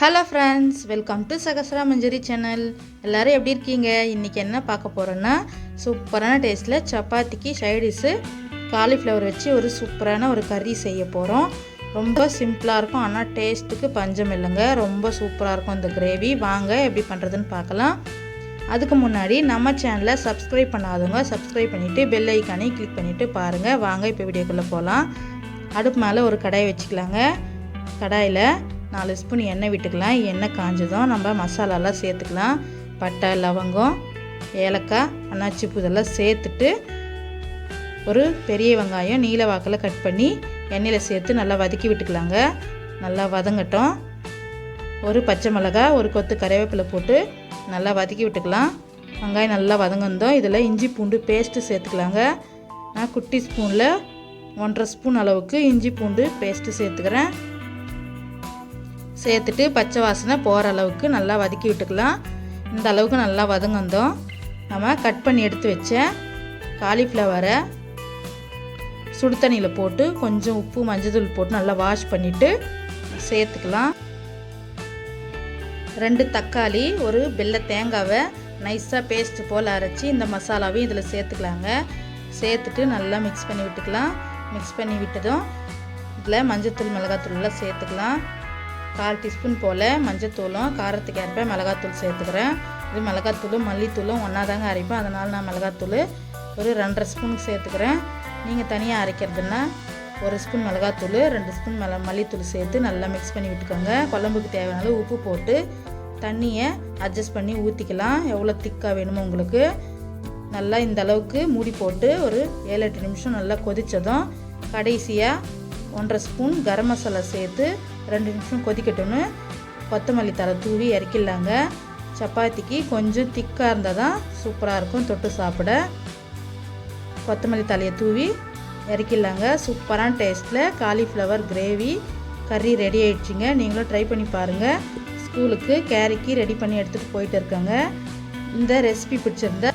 Hello friends welcome to Sahasra Manjari channel எல்லோரும் எப்படி இருக்கீங்க? இன்றைக்கி என்ன பார்க்க போகிறோன்னா சூப்பரான டேஸ்ட்டில் சப்பாத்திக்கு சைடிஷு காலிஃப்ளவர் வச்சு ஒரு சூப்பரான ஒரு கறி செய்ய போகிறோம் ரொம்ப சிம்பிளாக இருக்கும். ஆனால் டேஸ்ட்டுக்கு பஞ்சம் இல்லைங்க. ரொம்ப சூப்பராக இருக்கும் இந்த கிரேவி வாங்க எப்படி பண்ணுறதுன்னு பார்க்கலாம். அதுக்கு முன்னாடி நம்ம சேனலை சப்ஸ்கிரைப் பண்ணாதவங்க சப்ஸ்கிரைப் பண்ணிவிட்டு பெல் ஐக்கானே கிளிக் பண்ணிவிட்டு பாருங்கள் வாங்க இப்போ வீடியோக்குள்ளே போகலாம் அடுப்பு மேலே ஒரு கடாயை வச்சுக்கலாங்க. கடாயில் நாலு ஸ்பூன் எண்ணெய் விட்டுக்கலாம். எண்ணெய் காஞ்சதும் நம்ம மசாலாலாம் சேர்த்துக்கலாம். பட்டை லவங்கம் ஏலக்காய் அன்னாச்சி பூ இதெல்லாம் சேர்த்துட்டு ஒரு பெரிய வெங்காயம் நீல வாக்கில் கட் பண்ணி எண்ணெயில் சேர்த்து நல்லா வதக்கி விட்டுக்கலாங்க. நல்லா வதங்கட்டும். ஒரு பச்சை மிளகா ஒரு கொத்து கறிவேப்பிலை போட்டு நல்லா வதக்கி விட்டுக்கலாம். வெங்காயம் நல்லா வதங்கந்தோம் இதில் இஞ்சி பூண்டு பேஸ்ட்டு சேர்த்துக்கலாங்க. நான் குட்டி ஸ்பூனில் ஒன்றரை ஸ்பூன் அளவுக்கு இஞ்சி பூண்டு பேஸ்ட்டு சேர்த்துக்கிறேன். சேர்த்துட்டு பச்சை வாசனை போகிற அளவுக்கு நல்லா வதக்கி விட்டுக்கலாம். இந்த அளவுக்கு நல்லா வதங்கந்தோம். நம்ம கட் பண்ணி எடுத்து வச்ச காலிஃப்ளவரை சுடு தண்ணியில் போட்டு கொஞ்சம் உப்பு மஞ்சள் போட்டு நல்லா வாஷ் பண்ணிவிட்டு சேர்த்துக்கலாம். ரெண்டு தக்காளி ஒரு வெள்ளை தேங்காவை நைஸாக பேஸ்ட் போல் அரைச்சி இந்த மசாலாவையும் இதில் சேர்த்துக்கலாங்க. சேர்த்துட்டு நல்லா மிக்ஸ் பண்ணி விட்டுக்கலாம். மிக்ஸ் பண்ணி விட்டதும் இதில் மஞ்சத்தூள் மிளகாத்தூள்லாம் சேர்த்துக்கலாம். கால் டீஸ்பூன் போல் மஞ்சத்தூளும் காரத்துக்கு ஏற்ப மிளகாத்தூள் சேர்த்துக்கிறேன். இது மிளகாத்தூளும் மல்லித்தூளும் ஒன்றா தாங்க அரைப்பேன். அதனால் நான் மிளகாத்தூள் ஒரு ரெண்டரை ஸ்பூனுக்கு சேர்த்துக்கிறேன். நீங்கள் தனியாக அரைக்கிறதுனா ஒரு ஸ்பூன் மிளகாத்தூள் ரெண்டு ஸ்பூன் மிள மல்லித்தூள் சேர்த்து நல்லா மிக்ஸ் பண்ணி விட்டுக்கோங்க. குழம்புக்கு தேவையான உப்பு போட்டு தண்ணியை அட்ஜஸ்ட் பண்ணி ஊற்றிக்கலாம் எவ்வளோ திக்காக வேணுமோ உங்களுக்கு. நல்லா இந்த அளவுக்கு மூடி போட்டு ஒரு ஏழு எட்டு நிமிஷம் நல்லா கொதித்ததும் கடைசியாக ஒன்றரை ஸ்பூன் கரம் மசாலா சேர்த்து ரெண்டு நிமிஷம் கொதிக்கட்டும்னு கொத்தமல்லி தலை தூவி இறக்கிடலாங்க. சப்பாத்திக்கு கொஞ்சம் திக்காக இருந்தால் தான் சூப்பராக இருக்கும் தொட்டு சாப்பிட. கொத்தமல்லி தலையை தூவி இறக்கிடலாங்க. சூப்பரான டேஸ்ட்டில் காலிஃப்ளவர் கிரேவி கறி ரெடி ஆயிடுச்சுங்க. நீங்களும் ட்ரை பண்ணி பாருங்கள் ஸ்கூலுக்கு கேரிக்கு ரெடி பண்ணி எடுத்துகிட்டு போயிட்டு இருக்காங்க. இந்த ரெசிபி பிடிச்சிருந்தா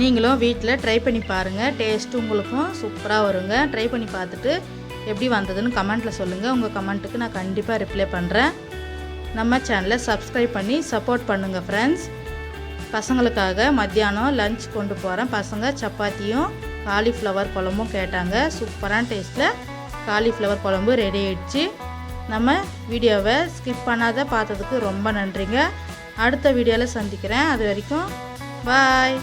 நீங்களும் வீட்டில் ட்ரை பண்ணி பாருங்கள் டேஸ்ட்டு உங்களுக்கும் சூப்பராக வருங்க. ட்ரை பண்ணி பார்த்துட்டு எப்படி வந்ததுன்னு கமெண்ட்டில் சொல்லுங்கள் உங்கள் கமெண்ட்டுக்கு நான் கண்டிப்பாக ரிப்ளை பண்ணுறேன் நம்ம சேனலை சப்ஸ்கிரைப் பண்ணி சப்போர்ட் பண்ணுங்கள் ஃப்ரெண்ட்ஸ் பசங்களுக்காக மத்தியானம் லஞ்ச் கொண்டு போகிறேன் பசங்க சப்பாத்தியும் காலிஃப்ளவர் குழம்பும் கேட்டாங்க. சூப்பரான டேஸ்ட்டில் காலிஃப்ளவர் குழம்பு ரெடி ஆயிடுச்சு. நம்ம வீடியோவை ஸ்கிப் பண்ணாத பார்த்ததுக்கு ரொம்ப நன்றிங்க. அடுத்த வீடியோவில் சந்திக்கிறேன். அது வரைக்கும் பாய்